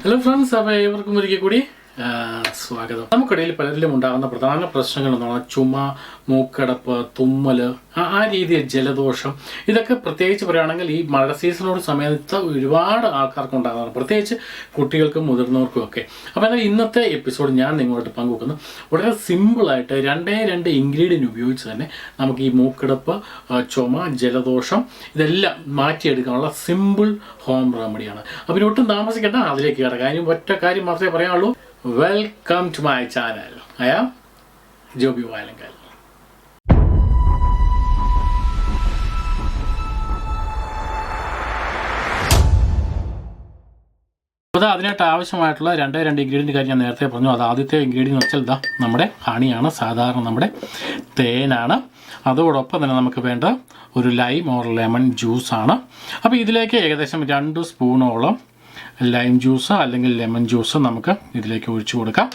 Hello friends അപ്പോൾ ഇവർക്കും ഒരിക്കൽ കൂടി സ്വാഗതം. നമുക്കിടയിൽ പലരിലും ഉണ്ടാകുന്ന പ്രധാന പ്രശ്നങ്ങൾ എന്ന് പറഞ്ഞാൽ ചുമ മൂക്കടപ്പ് തുമ്മൽ ആ രീതിയിൽ ജലദോഷം. ഇതൊക്കെ പ്രത്യേകിച്ച് പറയുകയാണെങ്കിൽ ഈ മഴ സീസണോട് സമയത്ത് ഒരുപാട് ആൾക്കാർക്ക് ഉണ്ടാകുന്നതാണ്. പ്രത്യേകിച്ച് കുട്ടികൾക്കും മുതിർന്നവർക്കും ഒക്കെ. അപ്പോൾ എന്നാൽ ഇന്നത്തെ എപ്പിസോഡ് ഞാൻ നിങ്ങളോട് പങ്കുവെക്കുന്നത് വളരെ സിമ്പിളായിട്ട് രണ്ടേ രണ്ട് ഇൻഗ്രീഡിയൻ ഉപയോഗിച്ച് തന്നെ നമുക്ക് ഈ മൂക്കടപ്പ് ചുമ ജലദോഷം ഇതെല്ലാം മാറ്റിയെടുക്കാനുള്ള സിമ്പിൾ ഹോം റെമഡിയാണ്. അപ്പോൾ ഒട്ടും താമസിക്കേണ്ട അതിലേക്ക് കിടക്കാം അതിന് ഒറ്റ കാര്യം മാത്രമേ പറയാനുള്ളൂ. Welcome to my channel I am Joby Valankal അപ്പോൾ അതിനായിട്ട് ആവശ്യമായിട്ടുള്ള രണ്ടേ രണ്ട് ഇൻഗ്രീഡിയന്റ് കാര്യം ഞാൻ നേരത്തെ പറഞ്ഞു. അത് ആദ്യത്തെ ഇൻഗ്രീഡിയന്റ് വെച്ചാൽ ഇതാ നമ്മുടെ ഹണിയാണ് സാധാരണ നമ്മുടെ തേനാണ്. അതോടൊപ്പം തന്നെ നമുക്ക് വേണ്ട ഒരു ലൈം ഓർ ലെമൺ ജ്യൂസാണ് അപ്പോൾ ഇതിലേക്ക് ഏകദേശം രണ്ട് സ്പൂണോളം ലൈം ജ്യൂസ് അല്ലെങ്കിൽ ലെമൺ ജ്യൂസ് നമുക്ക് ഇതിലേക്ക് ഒഴിച്ചു കൊടുക്കാം.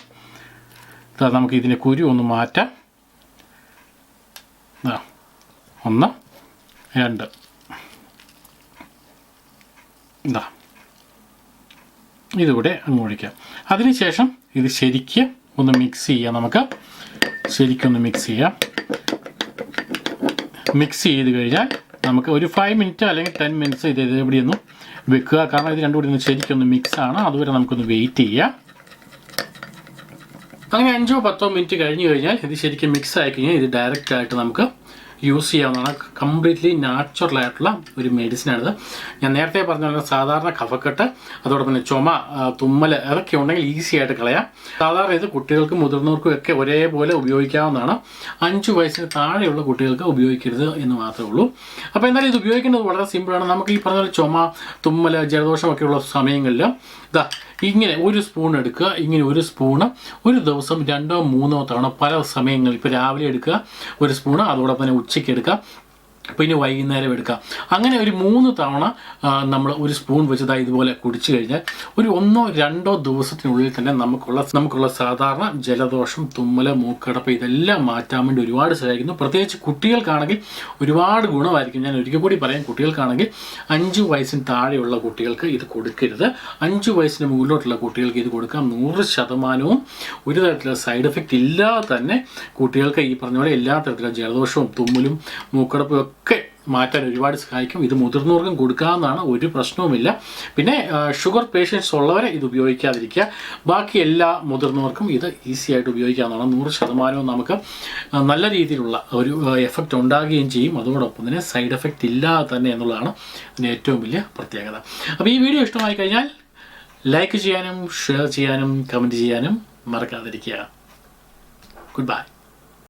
നമുക്ക് ഇതിന്റെ കുരു ഒന്ന് മാറ്റാം. ഒന്ന് രണ്ട്. ഇതാ ഇതിവിടെ അങ്ങ് ഒഴിക്കാം. അതിനുശേഷം ഇത് ശരിക്ക് ഒന്ന് മിക്സ് ചെയ്യാം നമുക്ക്. ശരിക്കൊന്ന് മിക്സ് ചെയ്യാം. മിക്സ് ചെയ്ത് കഴിഞ്ഞാൽ നമുക്ക് ഒരു ഫൈവ് മിനിറ്റ് അല്ലെങ്കിൽ ടെൻ മിനിറ്റ്സ് ഇത് ഇതേപടി ഒന്ന് വെക്കുക. കാരണം ഇത് രണ്ടും കൂടി ഒന്ന് ശരിക്കൊന്ന് മിക്സ് ആണ്. അതുവരെ നമുക്കൊന്ന് വെയിറ്റ് ചെയ്യാം. അങ്ങനെ അഞ്ചോ പത്തോ മിനിറ്റ് കഴിഞ്ഞ് കഴിഞ്ഞാൽ ഇത് ശരിക്കും മിക്സ് ആയി കഴിഞ്ഞാൽ ഇത് ഡയറക്റ്റ് ആയിട്ട് നമുക്ക് യൂസ് ചെയ്യാവുന്നതാണ് കംപ്ലീറ്റ്ലി നാച്ചുറൽ ആയിട്ടുള്ള ഒരു മെഡിസിനാണിത് ഞാൻ നേരത്തെ പറഞ്ഞ പോലെ സാധാരണ കഫക്കെട്ട് അതോടൊപ്പം തന്നെ ചുമ തുമ്മൽ അതൊക്കെ ഉണ്ടെങ്കിൽ ഈസി ആയിട്ട് കളയാം. സാധാരണ ഇത് കുട്ടികൾക്കും മുതിർന്നവർക്കും ഒക്കെ ഒരേപോലെ ഉപയോഗിക്കാവുന്നതാണ്. അഞ്ച് വയസ്സിന് താഴെയുള്ള കുട്ടികൾക്ക് ഉപയോഗിക്കരുത് എന്ന് മാത്രമേ ഉള്ളൂ. അപ്പോൾ എന്നാലും ഇത് ഉപയോഗിക്കുന്നത് വളരെ സിമ്പിളാണ് നമുക്ക് ഈ പറഞ്ഞ പോലെ ചുമ തുമ്മൽ ജലദോഷമൊക്കെയുള്ള സമയങ്ങളിൽ ഇതാ ഇങ്ങനെ ഒരു സ്പൂൺ എടുക്കുക ഇങ്ങനെ ഒരു സ്പൂണ് ഒരു ദിവസം രണ്ടോ മൂന്നോ തവണ പല സമയങ്ങളിൽ ഇപ്പോൾ രാവിലെ എടുക്കുക ഒരു സ്പൂണ് അതോടൊപ്പം തന്നെ ഉച്ചയ്ക്ക് എടുക്കുക. പിന്നെ വൈകുന്നേരം എടുക്കാം. അങ്ങനെ ഒരു മൂന്ന് തവണ നമ്മൾ ഒരു സ്പൂൺ വെച്ചതായി ഇതുപോലെ കുടിച്ചു കഴിഞ്ഞാൽ ഒരു ഒന്നോ രണ്ടോ ദിവസത്തിനുള്ളിൽ തന്നെ നമുക്കുള്ള നമുക്കുള്ള സാധാരണ ജലദോഷം തുമ്മൽ മൂക്കടപ്പ് ഇതെല്ലാം മാറ്റാൻ വേണ്ടി ഒരുപാട് സഹായിക്കുന്നു. പ്രത്യേകിച്ച് കുട്ടികൾക്കാണെങ്കിൽ ഒരുപാട് ഗുണമായിരിക്കും. ഞാൻ ഒരിക്കൽ കൂടി പറയാം കുട്ടികൾക്കാണെങ്കിൽ അഞ്ച് വയസ്സിന് താഴെയുള്ള കുട്ടികൾക്ക് ഇത് കൊടുക്കരുത്. അഞ്ച് വയസ്സിന് മുകളിലോട്ടുള്ള കുട്ടികൾക്ക് ഇത് കൊടുക്കാം. നൂറ് ശതമാനവും ഒരു തരത്തിലുള്ള സൈഡ് എഫക്റ്റ് ഇല്ലാതെ തന്നെ കുട്ടികൾക്ക് ഈ പറഞ്ഞ പോലെ എല്ലാ തരത്തിലുള്ള ജലദോഷവും തുമ്മലും മൂക്കടപ്പും മാറ്റാൻ ഒരുപാട് സഹായിക്കും. ഇത് മുതിർന്നവർക്കും കൊടുക്കാവുന്നതാണ് ഒരു പ്രശ്നവുമില്ല. പിന്നെ ഷുഗർ പേഷ്യൻസ് ഉള്ളവരെ ഇത് ഉപയോഗിക്കാതിരിക്കുക. ബാക്കി എല്ലാ മുതിർന്നവർക്കും ഇത് ഈസി ആയിട്ട് ഉപയോഗിക്കാവുന്നതാണ്. നൂറ് ശതമാനവും നമുക്ക് നല്ല രീതിയിലുള്ള ഒരു എഫക്റ്റ് ഉണ്ടാകുകയും ചെയ്യും. അതോടൊപ്പം തന്നെ സൈഡ് എഫക്റ്റ് ഇല്ലാതെ തന്നെ എന്നുള്ളതാണ് ഇതിന്റെ ഏറ്റവും വലിയ പ്രത്യേകത. അപ്പോൾ ഈ വീഡിയോ ഇഷ്ടമായി കഴിഞ്ഞാൽ ലൈക്ക് ചെയ്യാനും ഷെയർ ചെയ്യാനും കമന്റ് ചെയ്യാനും മറക്കാതിരിക്കുക. Good bye.